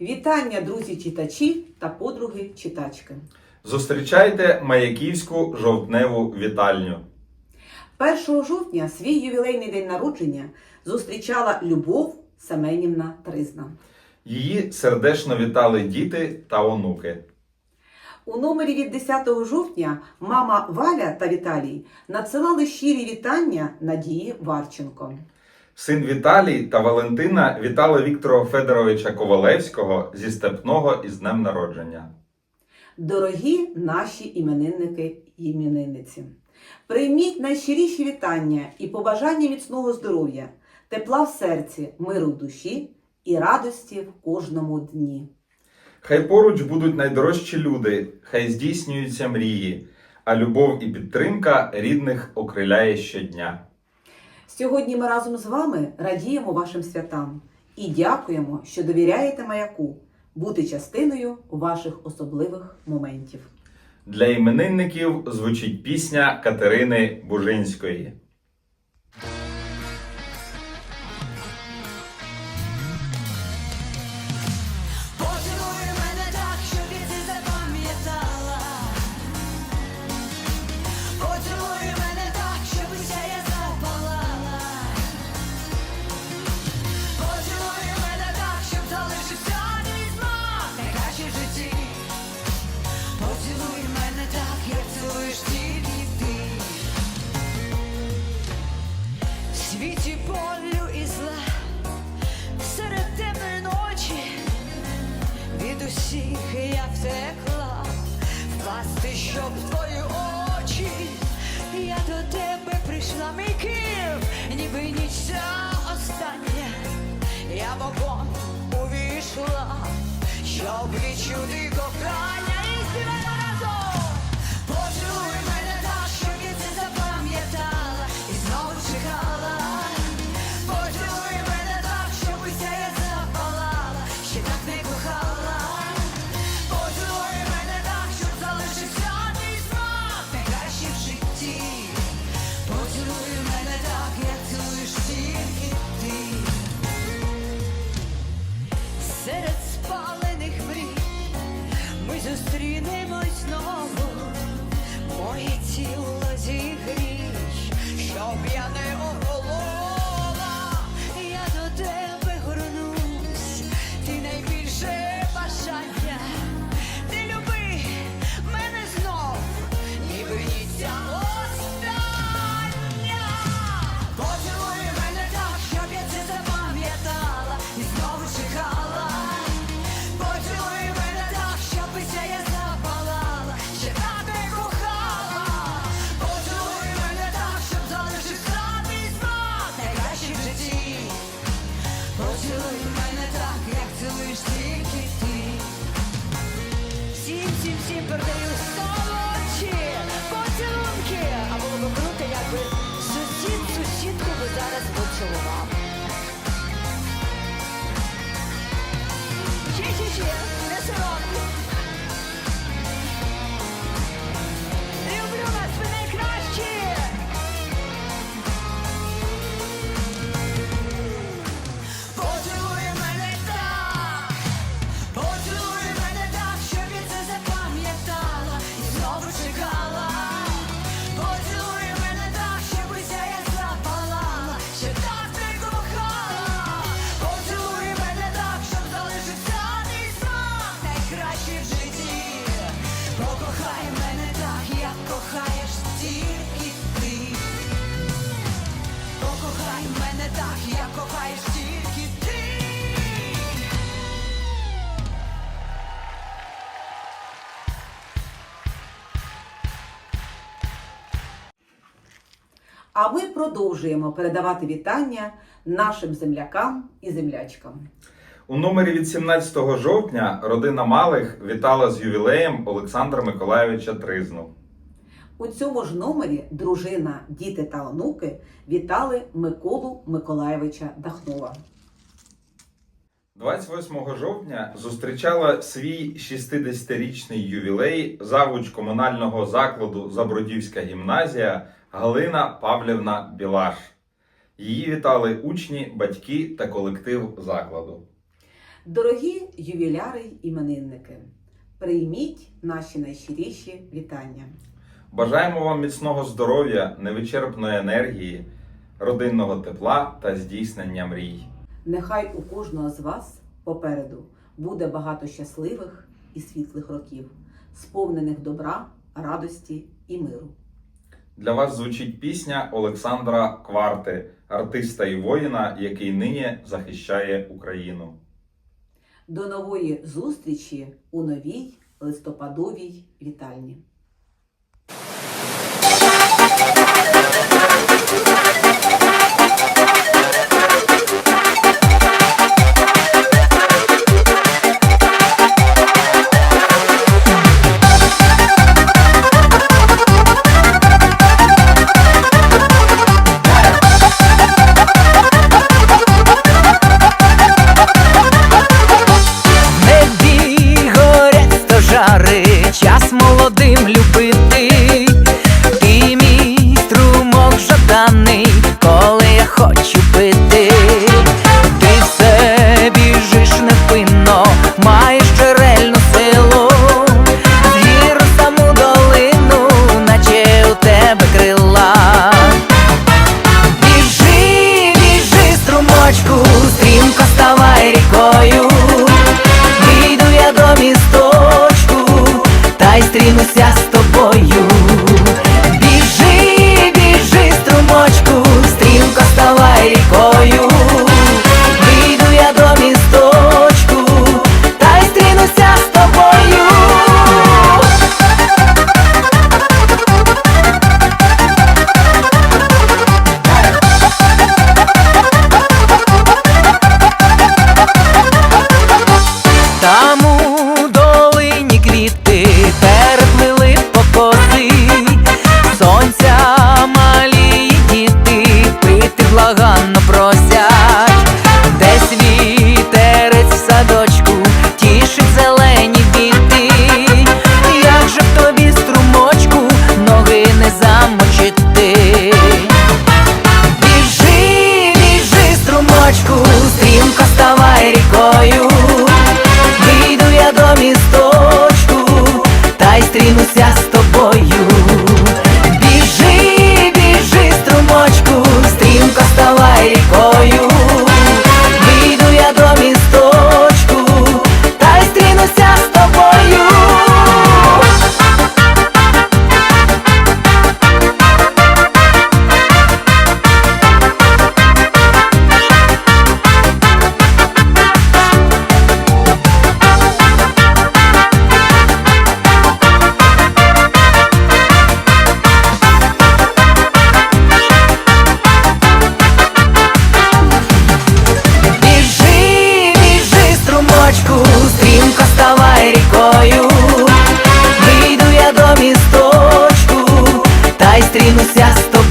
Вітання, друзі читачі та подруги читачки. Зустрічайте Маяківську жовтневу вітальню. 1 жовтня свій ювілейний день народження зустрічала Любов Семенівна Тризна. Її сердечно вітали діти та онуки. У номері від 10 жовтня мама Валя та Віталій надсилали щирі вітання Надії Варченко. Син Віталій та Валентина вітали Віктора Федоровича Ковалевського зі степного із днем народження. Дорогі наші іменинники і іменинниці, прийміть найщиріші вітання і побажання міцного здоров'я, тепла в серці, миру в душі і радості в кожному дні. Хай поруч будуть найдорожчі люди, хай здійснюються мрії, а любов і підтримка рідних окриляє щодня. Сьогодні ми разом з вами радіємо вашим святам і дякуємо, що довіряєте маяку бути частиною ваших особливих моментів. Для іменинників звучить пісня Катерини Бужинської. Світі болю і зла серед темної ночі. Від усіх я втекла, впасти, щоб в твої очі. Я до тебе прийшла, мій Київ, ніби ніч остання. Я вогонь увійшла, щоб відчути кохання зустрінемось знову. Моє тіло зігріш, А ми продовжуємо передавати вітання нашим землякам і землячкам. У номері від 17 жовтня родина Малих вітала з ювілеєм Олександра Миколайовича Тризну. У цьому ж номері дружина, діти та онуки вітали Миколу Миколаєвича Дахнова. 28 жовтня зустрічала свій 60-річний ювілей завуч комунального закладу Забродівська гімназія Галина Павлівна Білаш. Її вітали учні, батьки та колектив закладу. Дорогі ювіляри й іменинники, прийміть наші найщиріші вітання. Бажаємо вам міцного здоров'я, невичерпної енергії, родинного тепла та здійснення мрій. Нехай у кожного з вас попереду буде багато щасливих і світлих років, сповнених добра, радості і миру. Для вас звучить пісня Олександра Кварти, артиста і воїна, який нині захищає Україну. До нової зустрічі у новій листопадовій вітальні. Koç. Вийду я до місточку, та й стрінуся з тобою.